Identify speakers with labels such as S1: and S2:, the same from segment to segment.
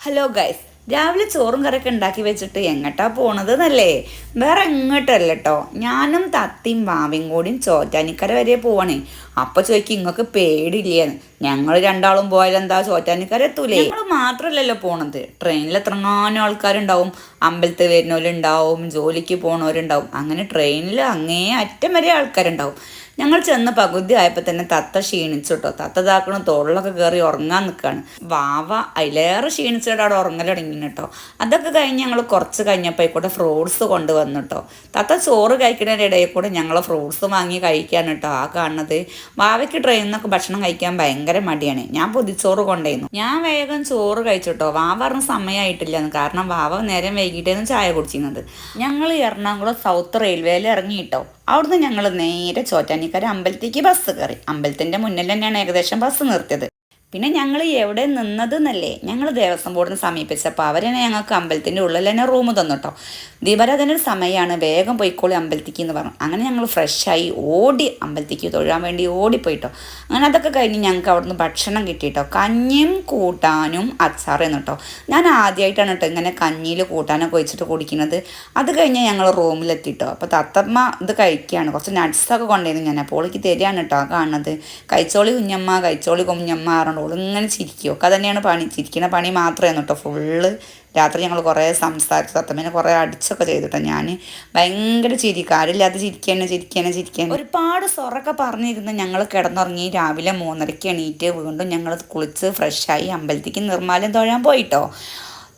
S1: Hello guys രാവിലെ ചോറും കറിയൊക്കെ ഉണ്ടാക്കി വെച്ചിട്ട് എങ്ങട്ടാ പോണത് എന്നല്ലേ വേറെ എങ്ങോട്ടല്ല കേട്ടോ ഞാനും തത്തിയും വാവയും കൂടിയും ചോറ്റാനിക്കര വരെ പോവാണേ. അപ്പൊ ചോദിക്കും ഇങ്ങക്ക് പേടില്ലേന്ന് ഞങ്ങൾ രണ്ടാളും പോയാൽ എന്താ ചോറ്റാനിക്കര എത്തൂലേ? ഞങ്ങൾ മാത്രല്ലല്ലോ പോണത്. ട്രെയിനിൽ എത്രങ്ങാനും ആൾക്കാരുണ്ടാവും. അമ്പലത്തിൽ വരുന്നവരുണ്ടാവും ജോലിക്ക് പോണവരുണ്ടാവും. അങ്ങനെ ട്രെയിനിൽ അങ്ങേ അറ്റം വരെ ആൾക്കാരുണ്ടാവും. ഞങ്ങൾ ചെന്ന് പകുതി ആയപ്പോൾ തന്നെ തത്ത ക്ഷീണിച്ചു കേട്ടോ തത്ത താക്കണം തോളിലൊക്കെ കയറി ഉറങ്ങാൻ നിൽക്കുകയാണ് വാവ അതിലേറെ ക്ഷീണിച്ചിട്ട് അവിടെ ഉറങ്ങൽ കേട്ടോ അതൊക്കെ കഴിഞ്ഞ് ഞങ്ങൾ കുറച്ച് കഴിഞ്ഞപ്പോൾ ആയിക്കോട്ടെ ഫ്രൂട്ട്സ് കൊണ്ടുവന്നു കേട്ടോ തത്ത ചോറ് കഴിക്കുന്നതിന്റെ ഇടയിൽ കൂടെ ഞങ്ങൾ ഫ്രൂട്ട്സ് വാങ്ങി കഴിക്കാൻ കേട്ടോ ആ കാണുന്നത് വാവയ്ക്ക് ട്രെയിനിൽ നിന്നൊക്കെ ഭക്ഷണം കഴിക്കാൻ ഭയങ്കര മടിയാണ്. ഞാൻ പൊതിച്ചോറ് കൊണ്ടുവന്നു. ഞാൻ വേഗം ചോറ് കഴിച്ചിട്ടോ വാവ പറഞ്ഞ സമയമായിട്ടില്ല കാരണം വാവ നേരം വൈകിട്ടേന്ന് ചായ കുടിച്ചിരുന്നത്. ഞങ്ങൾ എറണാകുളം സൗത്ത് റെയിൽവേയിൽ ഇറങ്ങിയിട്ടോ അവിടുന്ന് ഞങ്ങൾ നേരെ ചോറ്റാനിക്കര അമ്പലത്തേക്ക് ബസ് കയറി. അമ്പലത്തിന്റെ മുന്നിൽ തന്നെയാണ് ഏകദേശം ബസ് നിർത്തിയത്. പിന്നെ ഞങ്ങൾ എവിടെ നിന്നത് എന്നല്ലേ ഞങ്ങൾ ദേവസ്വം ബോർഡിനെ സമീപിച്ചപ്പോൾ അവരെന്നെ ഞങ്ങൾക്ക് അമ്പലത്തിന്റെ ഉള്ളിൽ തന്നെ റൂം തന്നു കേട്ടോ സമയമാണ് വേഗം പോയിക്കോളി അമ്പലത്തിക്ക് എന്ന് പറഞ്ഞു. അങ്ങനെ ഞങ്ങൾ ഫ്രഷായി ഓടി അമ്പലത്തിക്ക് തൊഴാൻ വേണ്ടി ഓടിപ്പോയിട്ടോ. അങ്ങനെ അതൊക്കെ കഴിഞ്ഞ് ഞങ്ങൾക്ക് അവിടുന്ന് ഭക്ഷണം കിട്ടിയിട്ടോ. കഞ്ഞിയും കൂട്ടാനും അച്ചാറും കേട്ടോ ഞാൻ ആദ്യമായിട്ടാണ് കേട്ടോ ഇങ്ങനെ കഞ്ഞിയിൽ കൂട്ടാനൊക്കെ വെച്ചിട്ട് കുടിക്കുന്നത്. അത് കഴിഞ്ഞ് ഞങ്ങൾ റൂമിലെത്തിട്ടോ അപ്പോൾ തത്തമ്മ ഇത് കഴിക്കുകയാണ്. കുറച്ച് നട്ട്സൊക്കെ കൊണ്ടുവരുന്നു ഞാൻ. അപ്പോൾ ഓളിക്ക് തരികയാണ് കേട്ടോ കാണുന്നത്. കഴിച്ചോളി കുഞ്ഞമ്മ കഴിച്ചോളി കുഞ്ഞമ്മ പറഞ്ഞോണ്ട് ഓൾ ഇങ്ങനെ ചിരിക്കും. ഒക്കെ തന്നെയാണ് പണി. ചിരിക്കുന്ന പണി മാത്രമായിരുന്നു കേട്ടോ ഫുള്ള് രാത്രി ഞങ്ങൾ കുറേ സംസാരിച്ചു തത്തമ്മേനെ കുറേ അടിച്ചൊക്കെ ചെയ്തിട്ടോ ഞാൻ ഭയങ്കര ചിരി കാര്യമില്ലാതെ ചിരിക്കാനെ ചിരിക്കാനെ ചിരിക്കാൻ ഒരുപാട് സൊറൊക്കെ പറഞ്ഞിരുന്ന് ഞങ്ങൾ കിടന്നുറങ്ങി രാവിലെ മൂന്നരയ്ക്ക് എണീറ്റ് വീണ്ടും ഞങ്ങൾ കുളിച്ച് ഫ്രഷായി അമ്പലത്തേക്ക് നിർമ്മാലം തൊഴാൻ പോയിട്ടോ.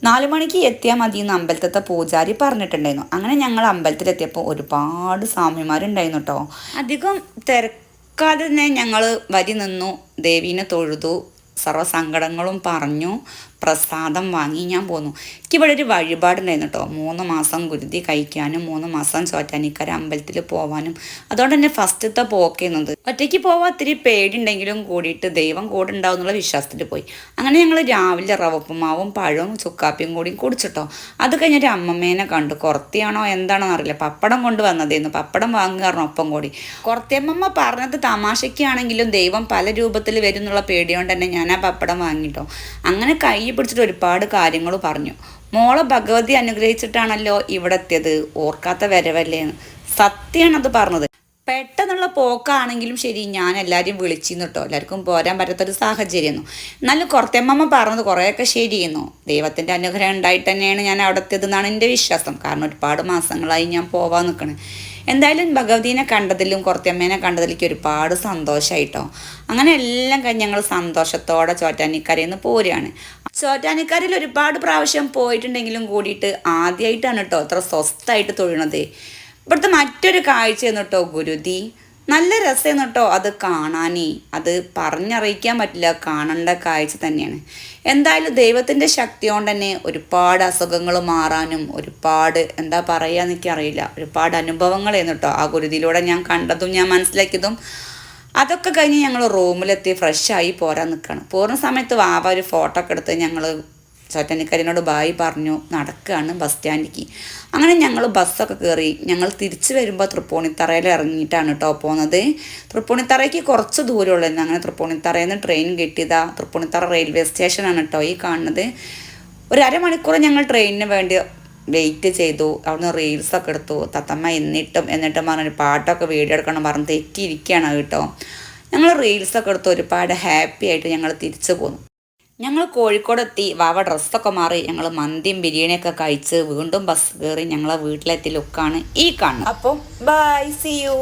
S1: നാലു മണിക്ക് എത്തിയാൽ മതി എന്ന് അമ്പലത്തെ പൂജാരി പറഞ്ഞിട്ടുണ്ടായിരുന്നു. അങ്ങനെ ഞങ്ങൾ അമ്പലത്തിലെത്തിയപ്പോൾ ഒരുപാട് സ്വാമിമാരുണ്ടായിരുന്നു കേട്ടോ അധികം തിരക്കാതെ തന്നെ ഞങ്ങൾ വരി നിന്നു ദേവീനെ തൊഴുതു സർവസങ്കടങ്ങളും പറഞ്ഞു. പ്രസാദം വാങ്ങി ഞാൻ പോന്നു. എനിക്കിവിടെ ഒരു വഴിപാടുണ്ടായിരുന്നു കേട്ടോ. മൂന്ന് മാസം ഗുരുതി കഴിക്കാനും മൂന്ന് മാസം ചോറ്റാനിക്കര അമ്പലത്തിൽ പോവാനും. അതുകൊണ്ട് തന്നെ ഫസ്റ്റത്തെ പോക്കുന്നത് ഒറ്റയ്ക്ക് പോവാൻ ഒത്തിരി പേടിയുണ്ടെങ്കിലും കൂടിയിട്ട് ദൈവം കൂടെ ഉണ്ടാവും എന്നുള്ള വിശ്വാസത്തിൽ പോയി. അങ്ങനെ ഞങ്ങൾ രാവിലെ റവപ്പുമാവും പഴവും ചുക്കാപ്പിയും കൂടി കുടിച്ചിട്ടോ അത് കഴിഞ്ഞൊരു അമ്മമ്മേനെ കണ്ടു. കുറത്തിയാണോ എന്താണോ അറിയില്ല. പപ്പടം കൊണ്ട് വന്നതേന്ന് പപ്പടം വാങ്ങുകാരണം ഒപ്പം കൂടി. കുറത്തിയമ്മമ്മ പറഞ്ഞത് തമാശയ്ക്കാണെങ്കിലും ദൈവം പല രൂപത്തിൽ വരും എന്നുള്ള പേടിയോണ്ട് തന്നെ ഞാൻ ആ പപ്പടം വാങ്ങിട്ടോ. അങ്ങനെ കൈ പിടിച്ചിട്ട് ഒരുപാട് കാര്യങ്ങൾ പറഞ്ഞു. മോളെ ഭഗവതി അനുഗ്രഹിച്ചിട്ടാണല്ലോ ഇവിടെ എത്തിയത്. ഓർക്കാത്ത വരവല്ലേ സത്യമാണ് അത് പറഞ്ഞത്. പെട്ടെന്നുള്ള പോക്കാണെങ്കിലും ശരി ഞാൻ എല്ലാവരെയും വിളിച്ചിരുന്നു കേട്ടോ എല്ലാവർക്കും പോരാൻ പറ്റാത്തൊരു സാഹചര്യമായിരുന്നു. എന്നാലും കുറത്തമ്മമ്മ പറഞ്ഞത് കുറേയൊക്കെ ശരിയെന്നു. ദൈവത്തിന്റെ അനുഗ്രഹം ഉണ്ടായിട്ട് തന്നെയാണ് ഞാൻ അവിടെ എത്തിയതെന്നാണ് എന്റെ വിശ്വാസം. കാരണം ഒരുപാട് മാസങ്ങളായി ഞാൻ പോവാൻ നിൽക്കണേ എന്തായാലും ഭഗവതീനെ കണ്ടതിലും കുറത്തമ്മേനെ കണ്ടതിലേക്ക് ഒരുപാട് സന്തോഷമായിട്ടോ അങ്ങനെ എല്ലാം കഴിഞ്ഞ് ഞങ്ങൾ സന്തോഷത്തോടെ ചോറ്റാനിക്കരയിൽ നിന്ന് പോരുകയാണ് ചോറ്റാനിക്കരയിൽ ഒരുപാട് പ്രാവശ്യം പോയിട്ടുണ്ടെങ്കിലും കൂടിയിട്ട് ആദ്യമായിട്ടാണ് കേട്ടോ അത്ര സ്വസ്ഥമായിട്ട് തൊഴുന്നത് ഇവിടുത്തെ മറ്റൊരു കാഴ്ചയെന്ന് കേട്ടോ ഗുരുതി. നല്ല രസമെന്ന് കേട്ടോ അത് കാണാനേ. അത് പറഞ്ഞറിയിക്കാൻ പറ്റില്ല. കാണേണ്ട കാഴ്ച തന്നെയാണ്. എന്തായാലും ദൈവത്തിന്റെ ശക്തി കൊണ്ട് തന്നെ ഒരുപാട് അസുഖങ്ങൾ മാറാനും ഒരുപാട് എന്താ പറയുക എനിക്കറിയില്ല. ഒരുപാട് അനുഭവങ്ങളായിരുന്നു കേട്ടോ. ആ ഗുരുതിയിലൂടെ ഞാൻ കണ്ടതും ഞാൻ മനസ്സിലാക്കിയതും. അതൊക്കെ കഴിഞ്ഞ് ഞങ്ങൾ റൂമിലെത്തി ഫ്രഷായി പോരാൻ നിൽക്കണം പോരുന്ന സമയത്ത് വാവ ഒരു ഫോട്ടോ ഒക്കെ എടുത്ത് ഞങ്ങൾ ചോറ്റനിക്കരിനോട് ബായി പറഞ്ഞു നടക്കുകയാണ് ബസ് സ്റ്റാൻഡിലേക്ക് അങ്ങനെ ഞങ്ങൾ ബസ്സൊക്കെ കയറി ഞങ്ങൾ തിരിച്ചു വരുമ്പോൾ തൃപ്പൂണിത്തറയിൽ ഇറങ്ങിയിട്ടാണ് കേട്ടോ പോകുന്നത് തൃപ്പൂണിത്തറയ്ക്ക് കുറച്ച് ദൂരമുള്ളായിരുന്നു അങ്ങനെ തൃപ്പൂണിത്തറയിൽ നിന്ന് ട്രെയിൻ കിട്ടിയതാ. തൃപ്പൂണിത്തറ റെയിൽവേ സ്റ്റേഷനാണ് കേട്ടോ ഈ കാണുന്നത്. ഒരു അരമണിക്കൂർ ഞങ്ങൾ ട്രെയിനിന് വേണ്ടി വെയിറ്റ് ചെയ്തു. അവിടുന്ന് റീൽസൊക്കെ എടുത്തു. തത്തമ്മ എന്നിട്ടും എന്നിട്ടും പറഞ്ഞൊരു പാട്ടൊക്കെ വീഡിയോ എടുക്കണം പറഞ്ഞ് തെറ്റിയിരിക്കുകയാണ് കേട്ടോ ഞങ്ങൾ റീൽസൊക്കെ എടുത്ത് ഒരുപാട് ഹാപ്പി ആയിട്ട് ഞങ്ങൾ തിരിച്ചു പോന്നു. ഞങ്ങൾ കോഴിക്കോടെത്തി. വാവ ഡ്രസ്സൊക്കെ മാറി. ഞങ്ങൾ മന്തിയും ബിരിയാണിയൊക്കെ കഴിച്ച് വീണ്ടും ബസ് കയറി ഞങ്ങളെ വീട്ടിലെത്തി ലുക്കാണ് ഈ കാണുന്നത്. അപ്പം ബൈ സി യു